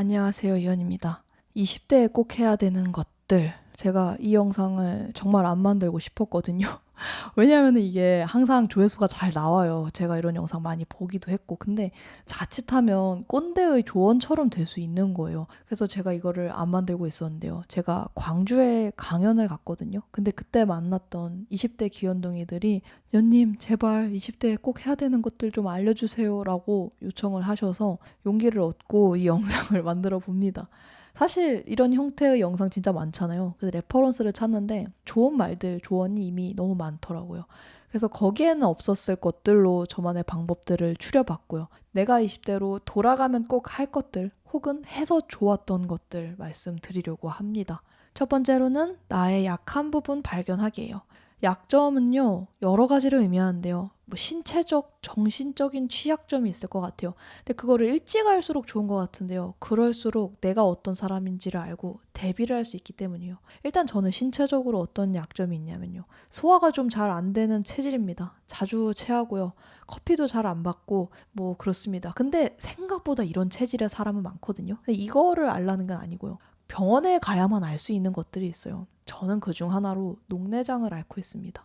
안녕하세요. 이현입니다. 20대에 꼭 해야 되는 것들. 제가 이 영상을 정말 안 만들고 싶었거든요. 왜냐하면 이게 항상 조회수가 잘 나와요. 제가 이런 영상 많이 보기도 했고. 근데 자칫하면 꼰대의 조언처럼 될 수 있는 거예요. 그래서 제가 이거를 안 만들고 있었는데요. 제가 광주에 강연을 갔거든요. 근데 그때 만났던 20대 기현둥이들이 연님, 제발 20대에 꼭 해야 되는 것들 좀 알려주세요. 라고 요청을 하셔서 용기를 얻고 이 영상을 만들어 봅니다. 사실 이런 형태의 영상 진짜 많잖아요. 그래서 레퍼런스를 찾는데 좋은 말들, 조언이 이미 너무 많더라고요. 그래서 거기에는 없었을 것들로 저만의 방법들을 추려봤고요. 내가 20대로 돌아가면 꼭 할 것들 혹은 해서 좋았던 것들 말씀드리려고 합니다. 첫 번째로는 나의 약한 부분 발견하기예요. 약점은요, 여러 가지를 의미하는데요. 뭐 신체적, 정신적인 취약점이 있을 것 같아요. 근데 그거를 일찍 알수록 좋은 것 같은데요. 그럴수록 내가 어떤 사람인지를 알고 대비를 할 수 있기 때문이요. 일단 저는 신체적으로 어떤 약점이 있냐면요. 소화가 좀 잘 안 되는 체질입니다. 자주 체하고요. 커피도 잘 안 받고 뭐 그렇습니다. 근데 생각보다 이런 체질의 사람은 많거든요. 이거를 알라는 건 아니고요. 병원에 가야만 알 수 있는 것들이 있어요. 저는 그 중 하나로 녹내장을 앓고 있습니다.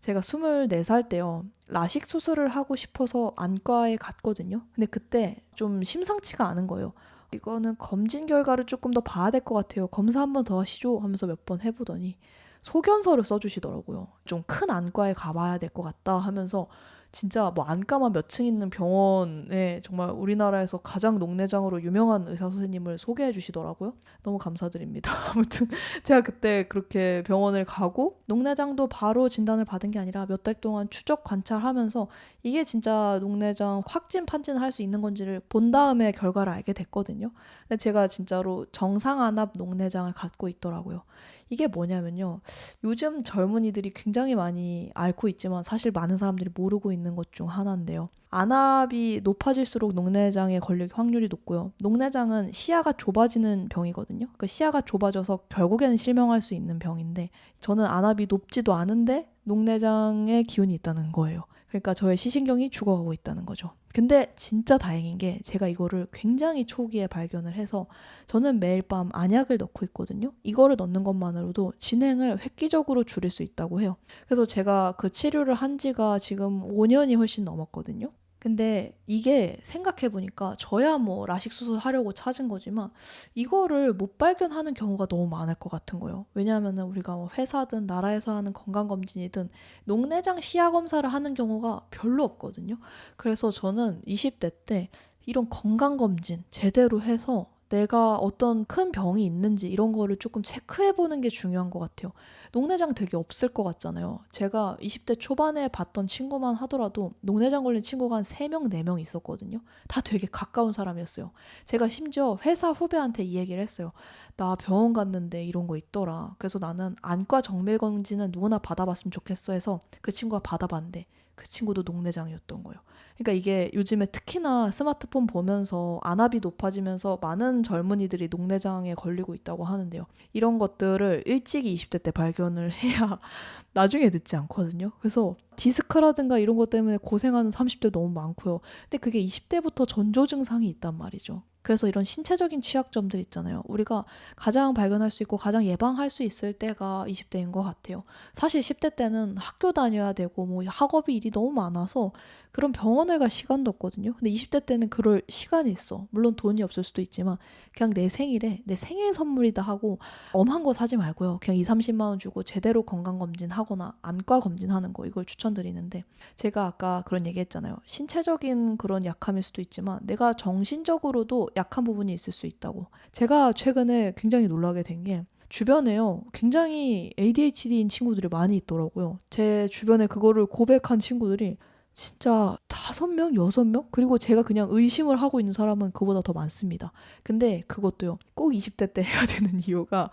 제가 24살 때요. 라식 수술을 하고 싶어서 안과에 갔거든요. 근데 그때 좀 심상치가 않은 거예요. 이거는 검진 결과를 조금 더 봐야 될 것 같아요. 검사 한 번 더 하시죠 하면서 몇 번 해보더니 소견서를 써주시더라고요. 좀 큰 안과에 가봐야 될 것 같다 하면서 진짜 뭐 안과만 몇 층 있는 병원에 정말 우리나라에서 가장 녹내장으로 유명한 의사 선생님을 소개해 주시더라고요. 너무 감사드립니다. 아무튼 제가 그때 그렇게 병원을 가고 녹내장도 바로 진단을 받은 게 아니라 몇 달 동안 추적 관찰하면서 이게 진짜 녹내장 확진 판진을 할 수 있는 건지를 본 다음에 결과를 알게 됐거든요. 근데 제가 진짜로 정상 안압 녹내장을 갖고 있더라고요. 이게 뭐냐면요. 요즘 젊은이들이 굉장히 많이 앓고 있지만 사실 많은 사람들이 모르고 있는 것 중 하나인데요. 안압이 높아질수록 녹내장에 걸릴 확률이 높고요. 녹내장은 시야가 좁아지는 병이거든요. 그 시야가 좁아져서 결국에는 실명할 수 있는 병인데 저는 안압이 높지도 않은데 녹내장의 기운이 있다는 거예요. 그러니까 저의 시신경이 죽어가고 있다는 거죠. 근데 진짜 다행인 게 제가 이거를 굉장히 초기에 발견을 해서 저는 매일 밤 안약을 넣고 있거든요. 이거를 넣는 것만으로도 진행을 획기적으로 줄일 수 있다고 해요. 그래서 제가 그 치료를 한 지가 지금 5년이 훨씬 넘었거든요. 근데 이게 생각해 보니까 저야 뭐 라식 수술 하려고 찾은 거지만 이거를 못 발견하는 경우가 너무 많을 것 같은 거예요. 왜냐하면 우리가 뭐 회사든 나라에서 하는 건강검진이든 녹내장 시야 검사를 하는 경우가 별로 없거든요. 그래서 저는 20대 때 이런 건강검진 제대로 해서 내가 어떤 큰 병이 있는지 이런 거를 조금 체크해 보는 게 중요한 것 같아요. 녹내장 되게 없을 것 같잖아요. 제가 20대 초반에 봤던 친구만 하더라도 녹내장 걸린 친구가 한 3명, 4명 있었거든요. 다 되게 가까운 사람이었어요. 제가 심지어 회사 후배한테 이 얘기를 했어요. 나 병원 갔는데 이런 거 있더라. 그래서 나는 안과 정밀검진은 누구나 받아봤으면 좋겠어 해서 그 친구가 받아봤는데 그 친구도 녹내장이었던 거예요. 그러니까 이게 요즘에 특히나 스마트폰 보면서 안압이 높아지면서 많은 젊은이들이 녹내장에 걸리고 있다고 하는데요. 이런 것들을 일찍이 20대 때 발견을 해야 나중에 늦지 않거든요. 그래서 디스크라든가 이런 것 때문에 고생하는 30대 너무 많고요. 근데 그게 20대부터 전조 증상이 있단 말이죠. 그래서 이런 신체적인 취약점들 있잖아요. 우리가 가장 발견할 수 있고 가장 예방할 수 있을 때가 20대인 것 같아요. 사실 10대 때는 학교 다녀야 되고 뭐 학업이 일이 너무 많아서 그런 병원을 갈 시간도 없거든요. 근데 20대 때는 그럴 시간이 있어. 물론 돈이 없을 수도 있지만 그냥 내 생일에 내 생일 선물이다 하고 엄한 거 사지 말고요. 그냥 2, 30만 원 주고 제대로 건강 검진 하거나 안과 검진하는 거 이걸 추천드리는데 제가 아까 그런 얘기 했잖아요. 신체적인 그런 약함일 수도 있지만 내가 정신적으로도 약한 부분이 있을 수 있다고. 제가 최근에 굉장히 놀라게 된 게 주변에요. 굉장히 ADHD인 친구들이 많이 있더라고요. 제 주변에 그거를 고백한 친구들이 진짜 다섯 명, 여섯 명? 그리고 제가 그냥 의심을 하고 있는 사람은 그보다 더 많습니다. 근데 그것도요. 꼭 20대 때 해야 되는 이유가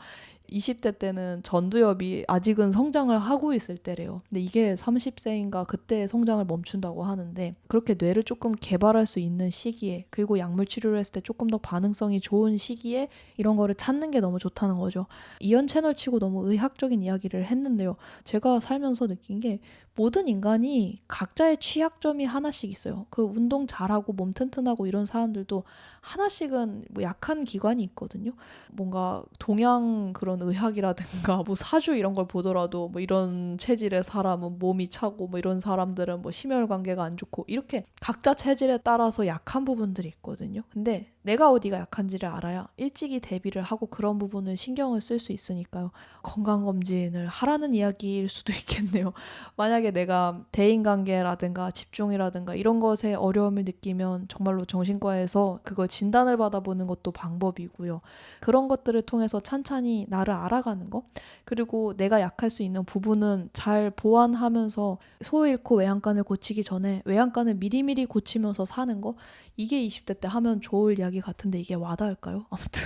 20대 때는 전두엽이 아직은 성장을 하고 있을 때래요. 근데 이게 30세인가 그때 성장을 멈춘다고 하는데 그렇게 뇌를 조금 개발할 수 있는 시기에 그리고 약물 치료를 했을 때 조금 더 반응성이 좋은 시기에 이런 거를 찾는 게 너무 좋다는 거죠. 이연 채널 치고 너무 의학적인 이야기를 했는데요. 제가 살면서 느낀 게 모든 인간이 각자의 취약점이 하나씩 있어요. 그 운동 잘하고 몸 튼튼하고 이런 사람들도 하나씩은 뭐 약한 기관이 있거든요. 뭔가 동양 그런 의학이라든가 뭐 사주 이런 걸 보더라도 뭐 이런 체질의 사람은 몸이 차고 뭐 이런 사람들은 뭐 심혈 관계가 안 좋고 이렇게 각자 체질에 따라서 약한 부분들이 있거든요. 근데 내가 어디가 약한지를 알아야 일찍이 대비를 하고 그런 부분을 신경을 쓸 수 있으니까요. 건강검진을 하라는 이야기일 수도 있겠네요. 만약에 내가 대인관계라든가 집중이라든가 이런 것에 어려움을 느끼면 정말로 정신과에서 그걸 진단을 받아보는 것도 방법이고요. 그런 것들을 통해서 찬찬히 나를 알아가는 거 그리고 내가 약할 수 있는 부분은 잘 보완하면서 소 잃고 외양간을 고치기 전에 외양간을 미리미리 고치면서 사는 거 이게 20대 때 하면 좋을 이야기 같은데 이게 와닿을까요? 아무튼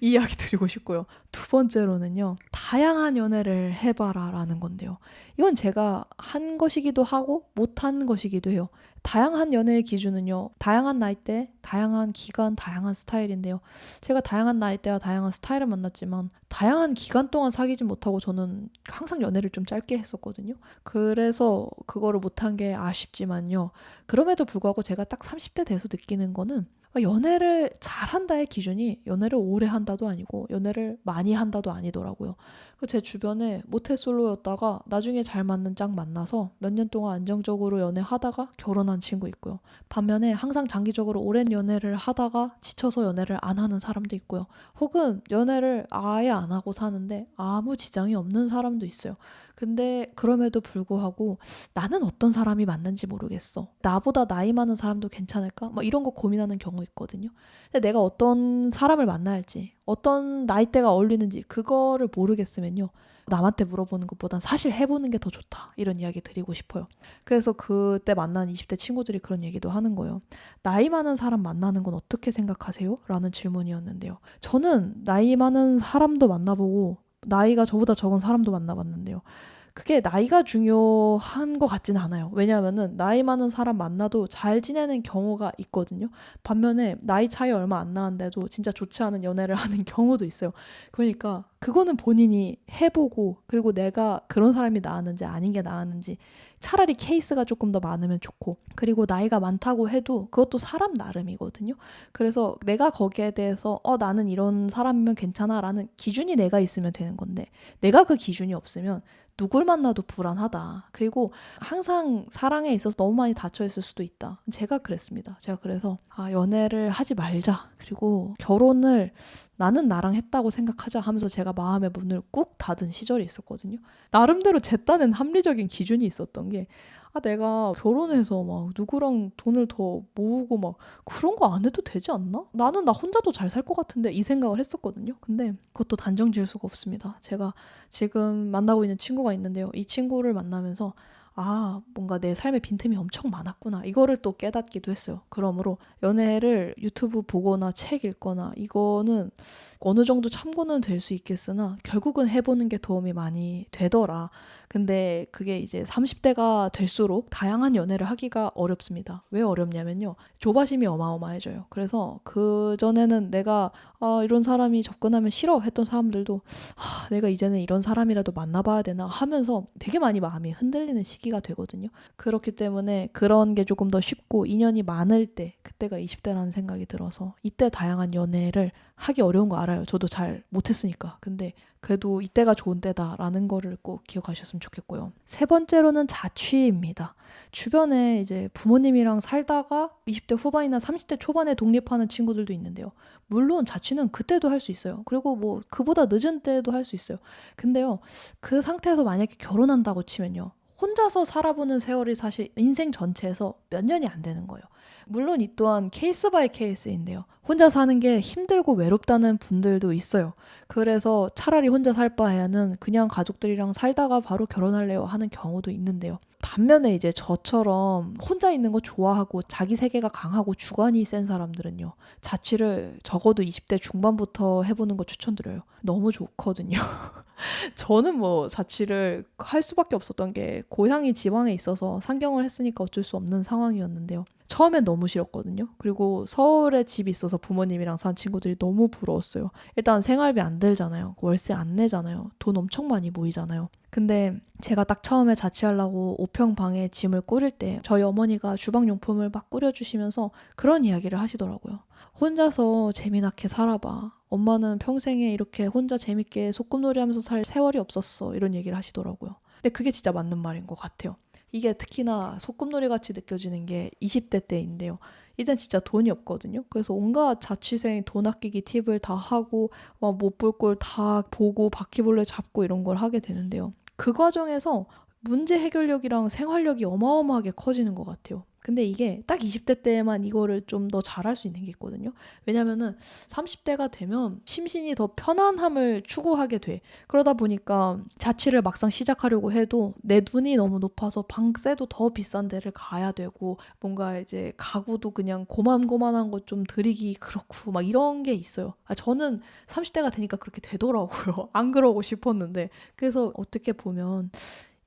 이 이야기 드리고 싶고요. 두 번째로는요. 다양한 연애를 해봐라라는 건데요. 이건 제가 한 것이기도 하고 못한 것이기도 해요. 다양한 연애의 기준은요. 다양한 나이대, 다양한 기간, 다양한 스타일인데요. 제가 다양한 나이대와 다양한 스타일을 만났지만 다양한 기간 동안 사귀지 못하고 저는 항상 연애를 좀 짧게 했었거든요. 그래서 그거를 못한 게 아쉽지만요. 그럼에도 불구하고 제가 딱 30대 돼서 느끼는 거는 연애를 잘한다의 기준이 연애를 오래 한다도 아니고 연애를 많이 한다도 아니더라고요. 그제 주변에 모태솔로였다가 나중에 잘 맞는 짝 만나서 몇 년 동안 안정적으로 연애하다가 결혼한 친구 있고요. 반면에 항상 장기적으로 오랜 연애를 하다가 지쳐서 연애를 안 하는 사람도 있고요. 혹은 연애를 아예 안 하고 사는데 아무 지장이 없는 사람도 있어요. 근데 그럼에도 불구하고 나는 어떤 사람이 맞는지 모르겠어. 나보다 나이 많은 사람도 괜찮을까? 막 이런 거 고민하는 경우 있거든요. 근데 내가 어떤 사람을 만나야 할지, 어떤 나이대가 어울리는지 그거를 모르겠으면요. 남한테 물어보는 것보단 사실 해보는 게 더 좋다. 이런 이야기 드리고 싶어요. 그래서 그때 만난 20대 친구들이 그런 얘기도 하는 거예요. 나이 많은 사람 만나는 건 어떻게 생각하세요? 라는 질문이었는데요. 저는 나이 많은 사람도 만나보고 나이가 저보다 적은 사람도 만나봤는데요. 그게 나이가 중요한 것 같지는 않아요. 왜냐하면은 나이 많은 사람 만나도 잘 지내는 경우가 있거든요. 반면에 나이 차이 얼마 안 나는데도 진짜 좋지 않은 연애를 하는 경우도 있어요. 그러니까 그거는 본인이 해보고 그리고 내가 그런 사람이 나았는지 아닌 게 나았는지 차라리 케이스가 조금 더 많으면 좋고 그리고 나이가 많다고 해도 그것도 사람 나름이거든요. 그래서 내가 거기에 대해서 어 나는 이런 사람이면 괜찮아라는 기준이 내가 있으면 되는 건데 내가 그 기준이 없으면 누굴 만나도 불안하다. 그리고 항상 사랑에 있어서 너무 많이 닫혀 있을 수도 있다. 제가 그랬습니다. 제가 그래서 아, 연애를 하지 말자. 그리고 결혼을 나는 나랑 했다고 생각하자 하면서 제가 마음의 문을 꾹 닫은 시절이 있었거든요. 나름대로 제 딴엔 합리적인 기준이 있었던 게 아, 내가 결혼해서 막 누구랑 돈을 더 모으고 막 그런 거 안 해도 되지 않나? 나는 나 혼자도 잘 살 것 같은데 이 생각을 했었거든요. 근데 그것도 단정 지을 수가 없습니다. 제가 지금 만나고 있는 친구가 있는데요. 이 친구를 만나면서 아, 뭔가 내 삶에 빈틈이 엄청 많았구나. 이거를 또 깨닫기도 했어요. 그러므로 연애를 유튜브 보거나 책 읽거나 이거는 어느 정도 참고는 될 수 있겠으나 결국은 해보는 게 도움이 많이 되더라. 근데 그게 이제 30대가 될수록 다양한 연애를 하기가 어렵습니다. 왜 어렵냐면요. 조바심이 어마어마해져요. 그래서 그 전에는 내가 아, 이런 사람이 접근하면 싫어 했던 사람들도 아, 내가 이제는 이런 사람이라도 만나봐야 되나 하면서 되게 많이 마음이 흔들리는 시기 가 되거든요. 그렇기 때문에 그런 게 조금 더 쉽고 인연이 많을 때 그때가 20대라는 생각이 들어서 이때 다양한 연애를 하기 어려운 거 알아요. 저도 잘 못했으니까. 근데 그래도 이때가 좋은 때다라는 거를 꼭 기억하셨으면 좋겠고요. 세 번째로는 자취입니다. 주변에 이제 부모님이랑 살다가 20대 후반이나 30대 초반에 독립하는 친구들도 있는데요. 물론 자취는 그때도 할 수 있어요. 그리고 뭐 그보다 늦은 때도 할 수 있어요. 근데요. 그 상태에서 만약에 결혼한다고 치면요. 혼자서 살아보는 세월이 사실 인생 전체에서 몇 년이 안 되는 거예요. 물론 이 또한 케이스 바이 케이스인데요. 혼자 사는 게 힘들고 외롭다는 분들도 있어요. 그래서 차라리 혼자 살 바에는 그냥 가족들이랑 살다가 바로 결혼할래요 하는 경우도 있는데요. 반면에 이제 저처럼 혼자 있는 거 좋아하고 자기 세계가 강하고 주관이 센 사람들은요. 자취를 적어도 20대 중반부터 해보는 거 추천드려요. 너무 좋거든요. 저는 뭐 자취를 할 수밖에 없었던 게 고향이 지방에 있어서 상경을 했으니까 어쩔 수 없는 상황이었는데요. 처음엔 너무 싫었거든요. 그리고 서울에 집이 있어서 부모님이랑 산 친구들이 너무 부러웠어요. 일단 생활비 안 들잖아요. 월세 안 내잖아요. 돈 엄청 많이 모이잖아요. 근데 제가 딱 처음에 자취하려고 5평 방에 짐을 꾸릴 때 저희 어머니가 주방용품을 막 꾸려주시면서 그런 이야기를 하시더라고요. 혼자서 재미나게 살아봐. 엄마는 평생에 이렇게 혼자 재밌게 소꿉놀이 하면서 살 세월이 없었어. 이런 얘기를 하시더라고요. 근데 그게 진짜 맞는 말인 것 같아요. 이게 특히나 소꿉놀이 같이 느껴지는 게 20대 때인데요. 이젠 진짜 돈이 없거든요. 그래서 온갖 자취생 돈 아끼기 팁을 다 하고 못 볼 걸 다 보고 바퀴벌레 잡고 이런 걸 하게 되는데요. 그 과정에서 문제 해결력이랑 생활력이 어마어마하게 커지는 것 같아요. 근데 이게 딱 20대 때만 이거를 좀 더 잘할 수 있는 게 있거든요. 왜냐면은 30대가 되면 심신이 더 편안함을 추구하게 돼. 그러다 보니까 자취를 막상 시작하려고 해도 내 눈이 너무 높아서 방세도 더 비싼 데를 가야 되고 뭔가 이제 가구도 그냥 고만고만한 것 좀 들이기 그렇고 막 이런 게 있어요. 아, 저는 30대가 되니까 그렇게 되더라고요. 안 그러고 싶었는데. 그래서 어떻게 보면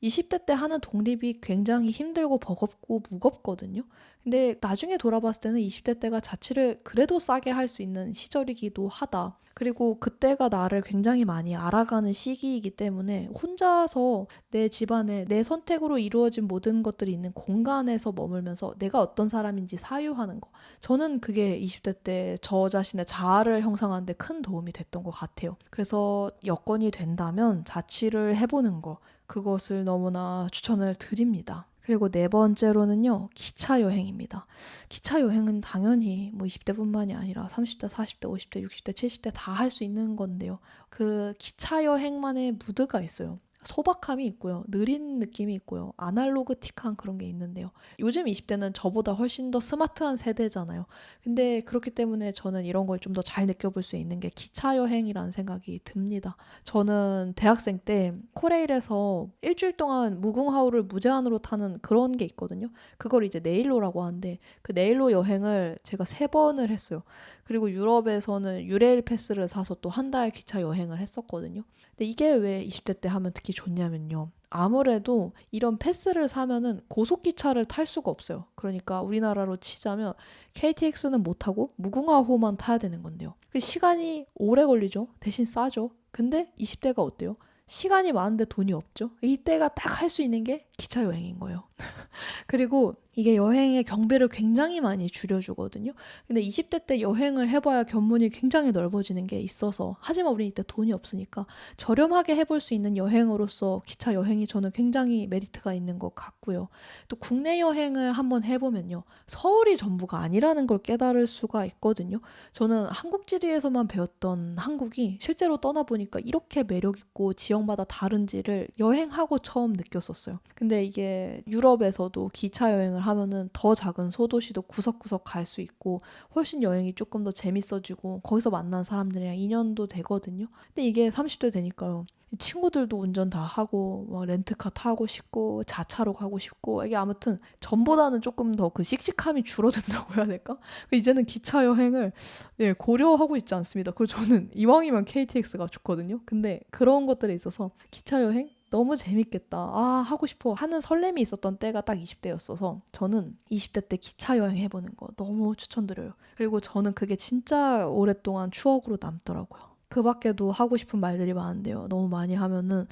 20대 때 하는 독립이 굉장히 힘들고 버겁고 무겁거든요. 근데 나중에 돌아봤을 때는 20대 때가 자취를 그래도 싸게 할 수 있는 시절이기도 하다. 그리고 그때가 나를 굉장히 많이 알아가는 시기이기 때문에 혼자서 내 집안에 내 선택으로 이루어진 모든 것들이 있는 공간에서 머물면서 내가 어떤 사람인지 사유하는 거. 저는 그게 20대 때 저 자신의 자아를 형성하는데 큰 도움이 됐던 것 같아요. 그래서 여건이 된다면 자취를 해보는 거. 그것을 너무나 추천을 드립니다. 그리고 네 번째로는요, 기차 여행입니다. 기차 여행은 당연히 뭐 20대뿐만이 아니라 30대, 40대, 50대, 60대, 70대 다 할 수 있는 건데요. 그 기차 여행만의 무드가 있어요. 소박함이 있고요. 느린 느낌이 있고요. 아날로그틱한 그런 게 있는데요. 요즘 20대는 저보다 훨씬 더 스마트한 세대잖아요. 근데 그렇기 때문에 저는 이런 걸 좀 더 잘 느껴볼 수 있는 게 기차 여행이라는 생각이 듭니다. 저는 대학생 때 코레일에서 일주일 동안 무궁화호를 무제한으로 타는 그런 게 있거든요. 그걸 이제 네일로라고 하는데 그 네일로 여행을 제가 세 번을 했어요. 그리고 유럽에서는 유레일 패스를 사서 또 한 달 기차 여행을 했었거든요. 근데 이게 왜 20대 때 하면 특히 좋냐면요. 아무래도 이런 패스를 사면은 고속기차를 탈 수가 없어요. 그러니까 우리나라로 치자면 KTX는 못 타고 무궁화호만 타야 되는 건데요. 그 시간이 오래 걸리죠. 대신 싸죠. 근데 20대가 어때요? 시간이 많은데 돈이 없죠. 이때가 딱 할 수 있는 게 기차 여행인 거예요. 그리고 이게 여행의 경비를 굉장히 많이 줄여주거든요. 근데 20대 때 여행을 해봐야 견문이 굉장히 넓어지는 게 있어서 하지만 우리 이때 돈이 없으니까 저렴하게 해볼 수 있는 여행으로서 기차 여행이 저는 굉장히 메리트가 있는 것 같고요. 또 국내 여행을 한번 해보면요. 서울이 전부가 아니라는 걸 깨달을 수가 있거든요. 저는 한국 지리에서만 배웠던 한국이 실제로 떠나보니까 이렇게 매력있고 지역마다 다른지를 여행하고 처음 느꼈었어요. 근데 이게 유럽에서도 기차 여행을 하면은 더 작은 소도시도 구석구석 갈 수 있고 훨씬 여행이 조금 더 재밌어지고 거기서 만난 사람들이랑 인연도 되거든요. 근데 이게 30대 되니까요. 친구들도 운전 다 하고 막 렌트카 타고 싶고 자차로 가고 싶고 이게 아무튼 전보다는 조금 더 그 씩씩함이 줄어든다고 해야 될까? 이제는 기차 여행을 예, 고려하고 있지 않습니다. 그리고 저는 이왕이면 KTX가 좋거든요. 근데 그런 것들에 있어서 기차 여행 너무 재밌겠다. 아, 하고 싶어. 하는 설렘이 있었던 때가 딱 20대였어서 저는 20대 때 기차 여행 해보는 거 너무 추천드려요. 그리고 저는 그게 진짜 오랫동안 추억으로 남더라고요. 그 밖에도 하고 싶은 말들이 많은데요. 너무 많이 하면은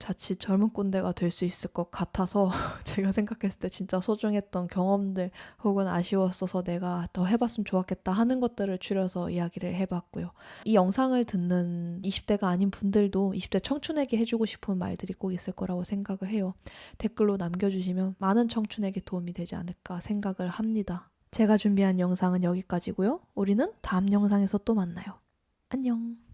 자칫 젊은 꼰대가 될 수 있을 것 같아서 제가 생각했을 때 진짜 소중했던 경험들 혹은 아쉬웠어서 내가 더 해봤으면 좋았겠다 하는 것들을 줄여서 이야기를 해봤고요. 이 영상을 듣는 20대가 아닌 분들도 20대 청춘에게 해주고 싶은 말들이 꼭 있을 거라고 생각을 해요. 댓글로 남겨주시면 많은 청춘에게 도움이 되지 않을까 생각을 합니다. 제가 준비한 영상은 여기까지고요. 우리는 다음 영상에서 또 만나요. 안녕.